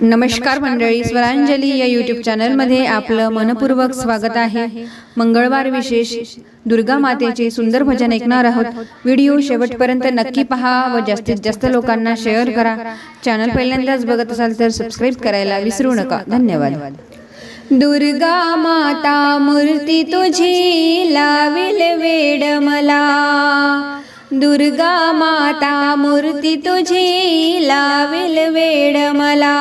नमस्कार मंडळी स्वरांजली या यूट्यूब चॅनलमध्ये आपलं मनपूर्वक स्वागत आहे. मंगळवार विशेष दुर्गा मातेचे सुंदर भजन ऐकणार आहोत. व्हिडिओ शेवटपर्यंत नक्की पहा व जास्तीत जास्त लोकांना शेअर करा. चॅनल पहिल्यांदाच बघत असाल तर सबस्क्राईब करायला विसरू नका. धन्यवाद. दुर्गा माता मूर्ती तुझी लाविल वेड मला. दुर्गा माता मूर्ती तुझी लावील वेड मला.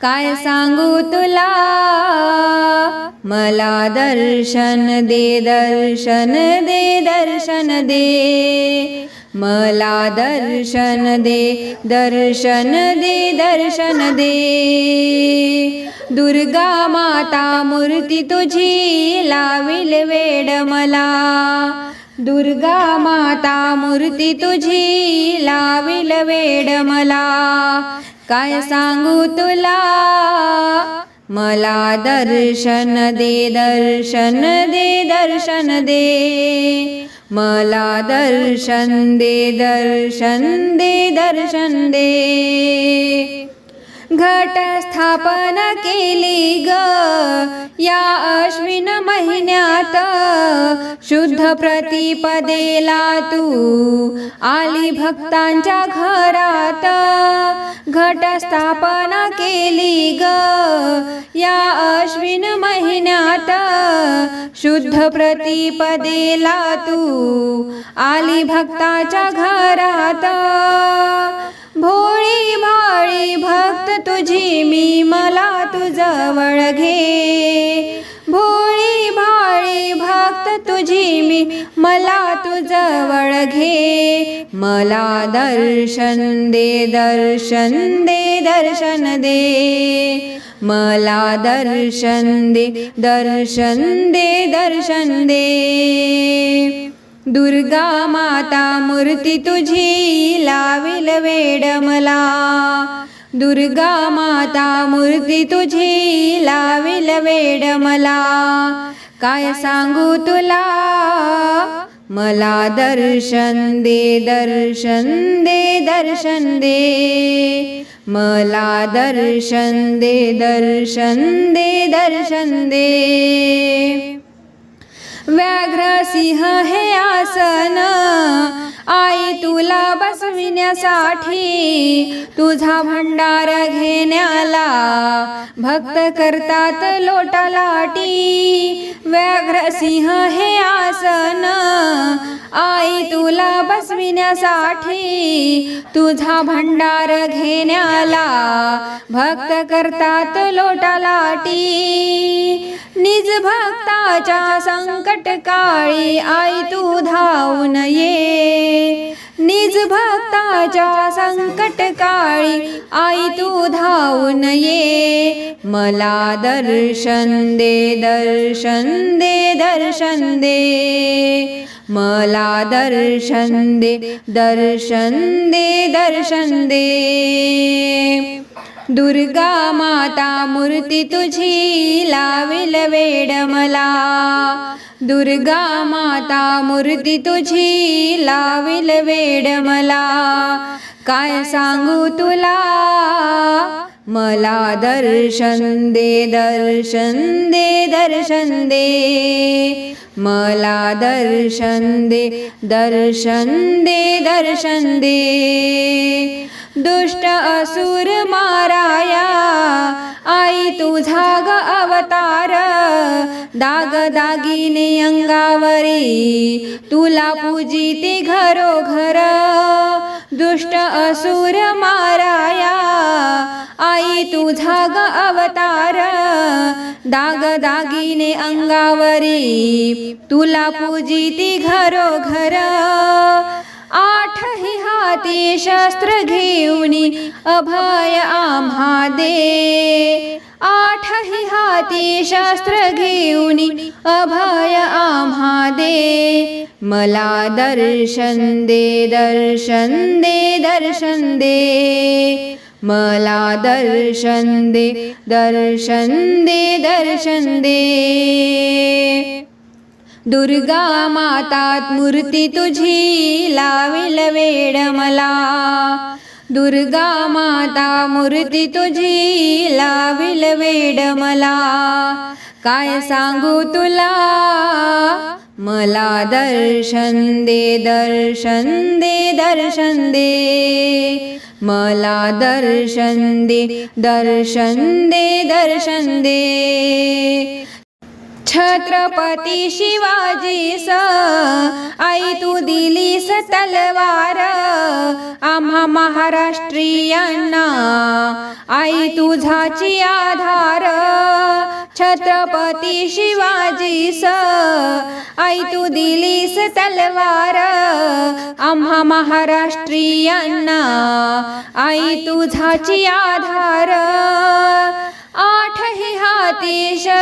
काय सांगू तुला? मला दर्शन दे दर्शन दे दर्शन दे. मला दर्शन दे दर्शन दे दर्शन दे. दुर्गा माता मूर्ती तुझी लावील वेड मला. दुर्गा माता मूर्ती तुझी लाविल वेड मला. काय सांगू तुला? मला दर्शन दे दर्शन दे दर्शन दे. मला दर्शन दे दर्शन दे दर्शन दे. घट स्थापन केली ग. या अश्विन महिन्यात शुद्ध प्रतिपदेला तू आली भक्तांच्या घरात घट स्थापन केली ग. या अश्विन महिन्यात शुद्ध प्रतिपदेला तू आली भक्ताच्या घरात तुझी मी मला तुझवळ घे. भोळी भाळी भक्त तुझी मी मला तुझवळ घे. मला दर्शन दे दर्शन दे दर्शन दे. मला दर्शन दे दर्शन दे दर्शन दे. दुर्गा माता मूर्ती तुझी लाविल वेड मला. दुर्गा माता मूर्ती तुझी लावेल वेड मला. काय सांगू तुला? मला दर्शन दे दर्शन दे दर्शन दे. मला दर्शन दे दर्शन दे दर्शन दे. व्याघ्र सिंह हे आसन. आई तुला बसविण्यासाठी तुझा भंडार घेण्याला भक्त करतात लोटालाटी. व्याघ्र सिंह हे आसन. आई तुला बसविण्यासाठी तुझा भंडार घेण्याला भक्त करतात लोटालाटी. निज भक्ताच्या संकट काळी आई तू धावून ये. निज भक्ताच्या संकट काळी आई तू धावून ये. मला दर्शन दे दर्शन दे दर्शन दे. मला दर्शन दे दर्शन दे दर्शन दे. दुर्गा माता मूर्ती तुझी लावेल वेड मला. दुर्गा माता मूर्ती तुझी लाविल वेड मला. काय सांगू तुला? मला दर्शन दे दर्शन दे दर्शन दे. मला दर्शन दे दर्शन दे दर्शन दे. दुष्ट असुर माराया आई तुझा ग अवतार. दाग दागिने अंगावरी. तुला पूजिते घरोघर. दुष्ट असुर माराया. आई तुझा ग अवतार. दाग दागिने अंगावरी. तुला पूजिती घरोघर. आठही हाती शस्त्र घेऊनी अभय आम्हा दे आठही हाती शस्त्र घेऊनी अभय आम्हा दे मला दर्शन दे दर्शन दे दर्शन दे। मला दर्शन दे दर्शन दे दर्शन दे। दुर्गा मातात मूर्ती तुझी लाविल वेड मला. दुर्गा माता मूर्ती तुझी लाविल वेड मला. काय सांगू तुला? मला दर्शन दे दर्शन दे दर्शन दे. मला दर्शन दे दर्शन दे दर्शन दे. छत्रपती शिवाजीस आई तू दिलीस तलवार आम्हा महाराष्ट्रीयांना. आई तुझाची आधार छत्रपती शिवाजीस आई तू दिलीस तलवार आम्हा महाराष्ट्रीयांना. आई तुझाची आधार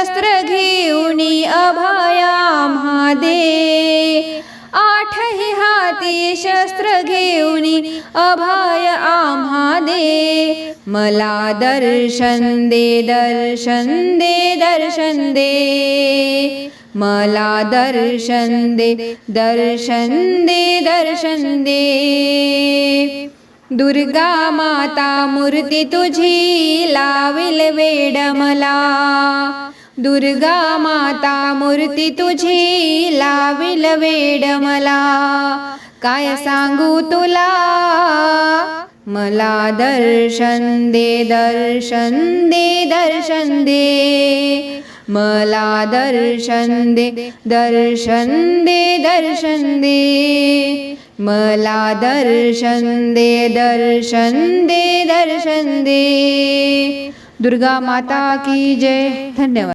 शस्त्र घेऊनी अभया दे आठही हाती शस्त्र घेऊनी अभय आम्हा दे मला दर्शन दे दर्शन दे दर्शन दे. मला दर्शन दे दर्शन दे दर्शन दे. दुर्गा माता मूर्ती तुझी लाविल वेड मला. दुर्गा माता मूर्ती तुझी लाविल वेड मला. काय सांगू तुला? मला दर्शन दे दर्शन दे दर्शन दे. मला दर्शन दे दर्शन दे दर्शन दे. मला दर्शन दे दर्शन दे दर्शन दे. दुर्गा माता की जय. धन्यवाद.